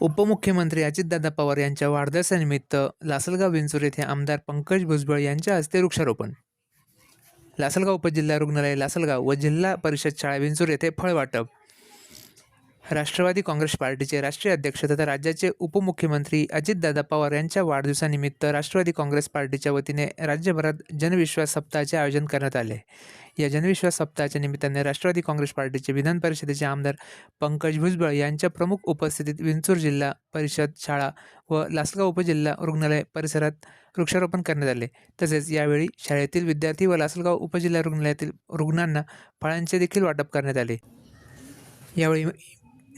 उपमुख्यमंत्री अजितदादा पवार यांच्या वाढदिवसानिमित्त लासलगाव विंचूर येथे आमदार पंकज भुजबळ यांच्या हस्ते वृक्षारोपण. लासलगाव उपजिल्हा रुग्णालय लासलगाव व जिल्हा परिषद शाळा विंचूर येथे फळ वाटप राष्ट्रवादी काँग्रेस पार्टीचे राष्ट्रीय अध्यक्ष तथा राज्याचे उपमुख्यमंत्री अजितदादा पवार यांच्या वाढदिवसानिमित्त राष्ट्रवादी काँग्रेस पार्टीच्या वतीने राज्यभरात जनविश्वास सप्ताहाचे आयोजन करण्यात आले. या जनविश्वास सप्ताहाच्या निमित्ताने राष्ट्रवादी काँग्रेस पार्टीचे विधान परिषदेचे आमदार पंकज भुजबळ यांच्या प्रमुख उपस्थितीत विंचूर जिल्हा परिषद शाळा व लासलगाव उपजिल्हा रुग्णालय परिसरात वृक्षारोपण करण्यात आले. तसेच यावेळी शाळेतील विद्यार्थी व लासलगाव उपजिल्हा रुग्णालयातील रुग्णांना फळांचे देखील वाटप करण्यात आले. यावेळी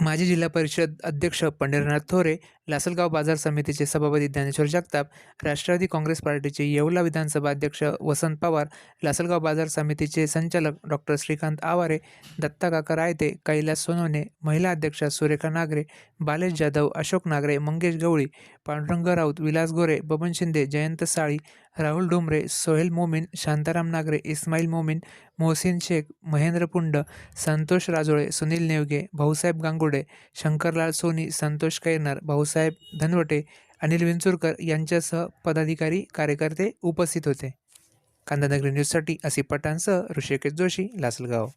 माजी जिल्हा परिषद अध्यक्ष पंढरीनाथ थोरे लासलगाव बाजार समितीचे सभापती ज्ञानेश्वर जगताप राष्ट्रवादी काँग्रेस पार्टीचे येवला विधानसभा अध्यक्ष वसंत पवार लासलगाव बाजार समितीचे संचालक डॉक्टर श्रीकांत आवारे दत्ता काका रायते कैलास सोनवणे महिला अध्यक्षा सुरेखा नागरे बालेश जाधव अशोक नागरे मंगेश गवळी पांडुरंग राऊत विलास गोरे बबन शिंदे जयंत साळी राहुल डोंबरे सोहेल मोमीन शांताराम नागरे इस्माईल मोमीन मोहसिन शेख महेंद्र पुंड संतोष राजोळे सुनील नेवगे भाऊसाहेब गांगुडे शंकरलाल सोनी संतोष कैरनार भाऊसाहेब धनवटे अनिल विंचुरकर यांच्यासह पदाधिकारी कार्यकर्ते उपस्थित होते. कांदानगरी न्यूजसाठी असे पटांसह ऋषिकेश जोशी लासलगाव.